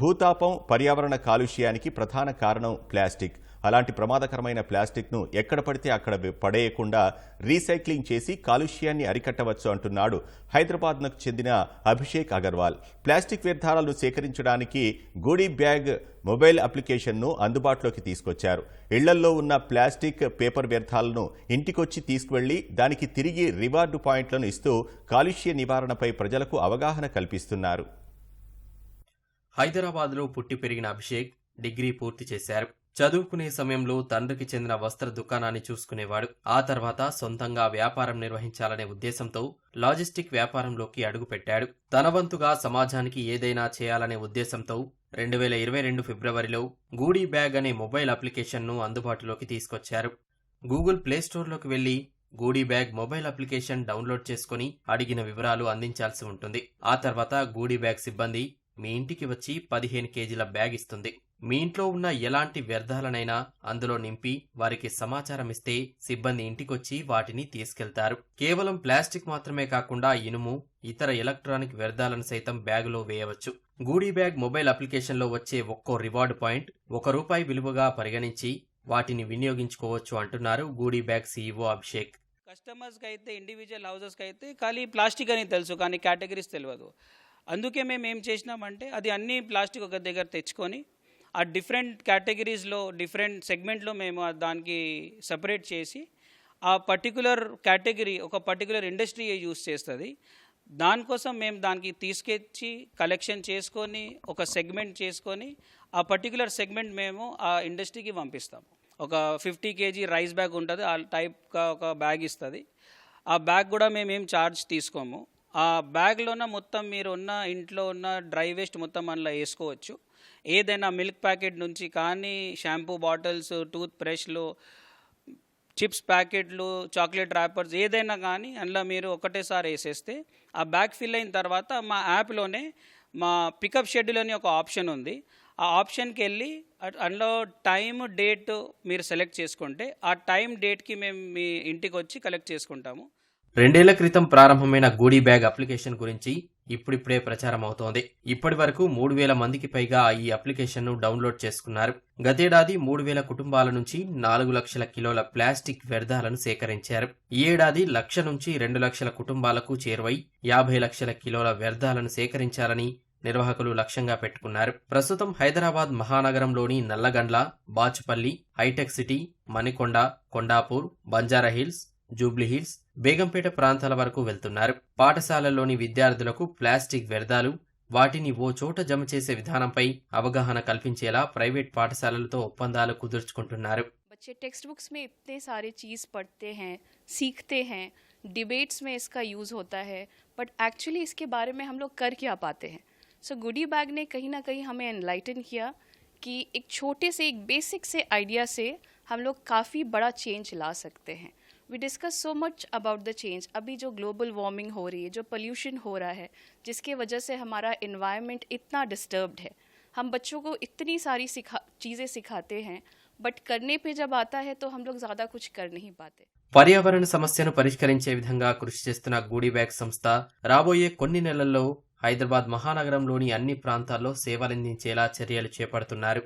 భూతాపం పర్యావరణ కాలుష్యానికి ప్రధాన కారణం ప్లాస్టిక్. అలాంటి ప్రమాదకరమైన ప్లాస్టిక్ను ఎక్కడ పడితే అక్కడ పడేయకుండా రీసైక్లింగ్ చేసి కాలుష్యాన్ని అరికట్టవచ్చు అంటున్నాడు హైదరాబాద్కు చెందిన అభిషేక్ అగర్వాల్. ప్లాస్టిక్ వ్యర్థాలను సేకరించడానికి గూడీ బ్యాగ్ మొబైల్ అప్లికేషన్ను అందుబాటులోకి తీసుకొచ్చారు. ఇళ్ళల్లో ఉన్న ప్లాస్టిక్ పేపర్ వ్యర్థాలను ఇంటికొచ్చి తీసుకువెళ్ళి దానికి తిరిగి రివార్డు పాయింట్లను ఇస్తూ కాలుష్య నివారణపై ప్రజలకు అవగాహన కల్పిస్తున్నారు. హైదరాబాద్లో పుట్టి పెరిగిన అభిషేక్ డిగ్రీ పూర్తి చేశారు. చదువుకునే సమయంలో తండ్రికి చెందిన వస్త్ర దుకాణాన్ని చూసుకునేవాడు. ఆ తర్వాత సొంతంగా వ్యాపారం నిర్వహించాలనే ఉద్దేశంతో లాజిస్టిక్ వ్యాపారంలోకి అడుగుపెట్టాడు. తన వంతుగా సమాజానికి ఏదైనా చేయాలనే ఉద్దేశంతో రెండు వేల ఇరవై రెండు ఫిబ్రవరిలో గూడీ బ్యాగ్ అనే మొబైల్ అప్లికేషన్ను అందుబాటులోకి తీసుకొచ్చారు. గూగుల్ ప్లేస్టోర్లోకి వెళ్ళి goody bag mobile application download చేసుకుని అడిగిన వివరాలు అందించాల్సి ఉంటుంది. ఆ తర్వాత గూడీ బ్యాగ్ సిబ్బంది మీ ఇంటికి వచ్చి పదిహేను కేజీల బ్యాగ్ ఇస్తుంది. మీ ఇంట్లో ఉన్న ఎలాంటి వ్యర్థాలనైనా అందులో నింపి వారికి సమాచారం ఇస్తే సిబ్బంది ఇంటికొచ్చి వాటిని తీసుకెళ్తారు. కేవలం ప్లాస్టిక్ మాత్రమే కాకుండా ఇనుము ఇతర ఎలక్ట్రానిక్ వ్యర్థాలను సైతం బ్యాగులో వేయవచ్చు. గూడీ బ్యాగ్ మొబైల్ అప్లికేషన్లో వచ్చే ఒక్కో రివార్డు పాయింట్ ఒక రూపాయి విలువగా పరిగణించి వాటిని వినియోగించుకోవచ్చు అంటున్నారు గూడీ బ్యాగ్ సీఈఓ అభిషేక్. కస్టమర్స్కి అయితే ఇండివిజువల్ హౌసెస్కి అయితే ఖాళీ ప్లాస్టిక్ అని తెలుసు కానీ కేటగిరీస్ తెలియదు అందుకే మేము ఏం చేసినామంటే అది అన్ని ప్లాస్టిక్ ఒక దగ్గర తెచ్చుకొని ఆ డిఫరెంట్ కేటగిరీస్లో డిఫరెంట్ సెగ్మెంట్లో మేము దానికి సపరేట్ చేసి ఆ పర్టికులర్ కేటగిరీ ఒక పర్టికులర్ ఇండస్ట్రీ యూస్ చేస్తుంది. దానికోసం మేము దానికి తీసుకొచ్చి కలెక్షన్ చేసుకొని ఒక సెగ్మెంట్ చేసుకొని ఆ పర్టికులర్ సెగ్మెంట్ మేము ఆ ఇండస్ట్రీకి పంపిస్తాము. ఒక ఫిఫ్టీ కేజీ రైస్ బ్యాగ్ ఉంటుంది ఆ టైప్గా ఒక బ్యాగ్ ఇస్తుంది. ఆ బ్యాగ్ కూడా మేము ఏం ఛార్జ్ తీసుకోము. ఆ బ్యాగ్లోన మొత్తం మీరు ఉన్న ఇంట్లో ఉన్న డ్రై వేస్ట్ మొత్తం అందులో వేసుకోవచ్చు. ఏదైనా మిల్క్ ప్యాకెట్ నుంచి కానీ షాంపూ బాటిల్స్ టూత్ బ్రష్లు చిప్స్ ప్యాకెట్లు చాక్లెట్ ర్యాపర్స్ ఏదైనా కానీ అందులో మీరు ఒకటేసారి వేసేస్తే ఆ బ్యాగ్ ఫిల్ అయిన తర్వాత మా యాప్లోనే మా పికప్ షెడ్యూల్ అని ఒక ఆప్షన్ ఉంది. ఆ ఆప్షన్కి వెళ్ళి అందులో టైం డేట్ మీరు సెలెక్ట్ చేసుకుంటే ఆ టైం డేట్కి మేము మీ ఇంటికి వచ్చి కలెక్ట్ చేసుకుంటాము. రెండేళ్ళ క్రితం ప్రారంభమైన గూడీ బ్యాగ్ అప్లికేషన్ గురించి ఇప్పుడిప్పుడే ప్రచారం అవుతోంది ఇప్పటి వరకు మూడు వేల మందికి పైగా ఈ అప్లికేషన్ను డౌన్లోడ్ చేసుకున్నారు. గతేడాది మూడు వేల కుటుంబాల నుంచి నాలుగు లక్షల కిలోల ప్లాస్టిక్ వ్యర్థాలను సేకరించారు. ఈ ఏడాది లక్ష నుంచి రెండు లక్షల కుటుంబాలకు చేరువై యాభై లక్షల కిలోల వ్యర్థాలను సేకరించాలని నిర్వాహకులు లక్ష్యంగా పెట్టుకున్నారు. ప్రస్తుతం హైదరాబాద్ మహానగరంలోని నల్లగండ్ల బాచుపల్లి హైటెక్ సిటీ మణికొండ కొండాపూర్ బంజారాహిల్స్ జూబ్లీహిల్స్ బేగంపేట ప్రాంతాల వరకు వెళ్తున్నారు పాఠశాలల్లోని విద్యార్థులకు ప్లాస్టిక్ వ్యర్థాలు వాటిని ఓ చోట జమ చేసే విధానంపై అవగాహన కల్పించేలా ప్రైవేట్ పాఠశాలలతో ఒప్పందాలు కుదుర్చుకుంటున్నారు बच्चे टेक्स्ट बुक्स में इतने सारे चीज़ पढ़ते हैं सीखते हैं डिबेट्स में इसका यूज़ होता है बट एक्चुअली इसके बारे में हम लोग कर क्या पाते हैं सो गुडी बैग ने कहीं ना कहीं हमें एनलाइटन किया कि एक छोटे से एक बेसिक से आइडिया से हम लोग काफ़ी बड़ा चेंज ला सकते हैं we discuss so much about the change अभी जो ग्लोबल वार्मिंग हो रही है जो पोल्यूशन हो रहा है जिसके वजह से हमारा इन्वायरमेंट इतना डिस्टर्ब्ड है हम बच्चों को इतनी सारी सिखा चीज़ें सिखाते हैं बट करने पे जब आता है तो हम लोग ज़्यादा कुछ कर नहीं पाते పర్యావరణ సమస్యను పరిష్కరించే విధంగా కృషి చేస్తున్న గూడీ బ్యాగ్ సంస్థ రాబోయే కొన్ని నెలల్లో హైదరాబాద్ మహానగరంలోని అన్ని ప్రాంతాల్లో సేవలందించేలా చర్యలు చేపడుతున్నారు